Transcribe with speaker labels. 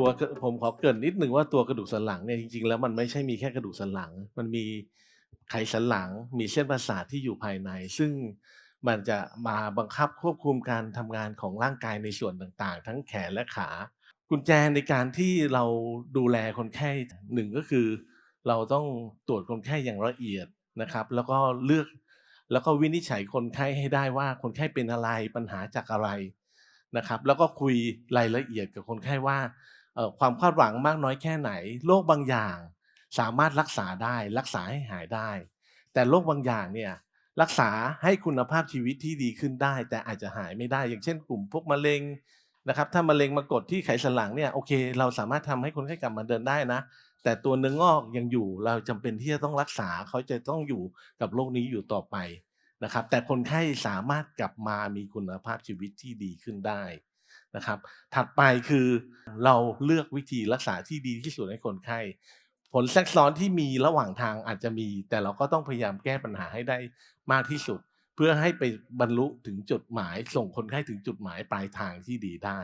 Speaker 1: ตัวผมขอเกริ่นนิดหนึ่งว่าตัวกระดูกสันหลังเนี่ยจริงๆ แล้วมันไม่ใช่มีแค่กระดูกสันหลัง มันมีไขสันหลัง มีเส้นประสาทที่อยู่ภายใน ซึ่งมันจะมาบังคับควบคุมการทำงานของร่างกายในส่วนต่างๆ ทั้งแขนและขา กุญแจในการที่เราดูแลคนไข้หนึ่งก็คือ เราต้องตรวจคนไข้อย่างละเอียดนะครับ แล้วก็เลือกแล้วก็วินิจฉัยคนไข้ให้ได้ว่าคนไข้เป็นอะไรปัญหาจากอะไรนะครับ แล้วก็คุยรายละเอียดกับคนไข้ว่า ความคาดหวังมากน้อยแค่ไหน โรคบางอย่างสามารถรักษาได้รักษาให้หายได้ แต่โรคบางอย่างเนี่ยรักษาให้คุณภาพชีวิตที่ดีขึ้นได้ แต่อาจจะหายไม่ได้ อย่างเช่น กลุ่มพวกมะเร็งนะครับ ถ้ามะเร็งมากดที่ไขสันหลังเนี่ยโอเค เราสามารถทำให้คนไข้กลับมาเดินได้นะ แต่ตัวเนื้องอกยังอยู่เราจำเป็นที่จะต้องรักษาเขาจะต้องอยู่กับโรคนี้อยู่ต่อไปนะครับ แต่คนไข้สามารถกลับมามีคุณภาพชีวิตที่ดีขึ้นได้ นะครับ ถัดไปคือเราเลือกวิธีรักษาที่ดีที่สุดให้คนไข้ผลแทรกซ้อนที่มีระหว่างทางอาจจะมี แต่เราก็ต้องพยายามแก้ปัญหาให้ได้มากที่สุด เพื่อให้ไปบรรลุถึงจุดหมาย ส่งคนไข้ถึงจุดหมายปลายทางที่ดีได้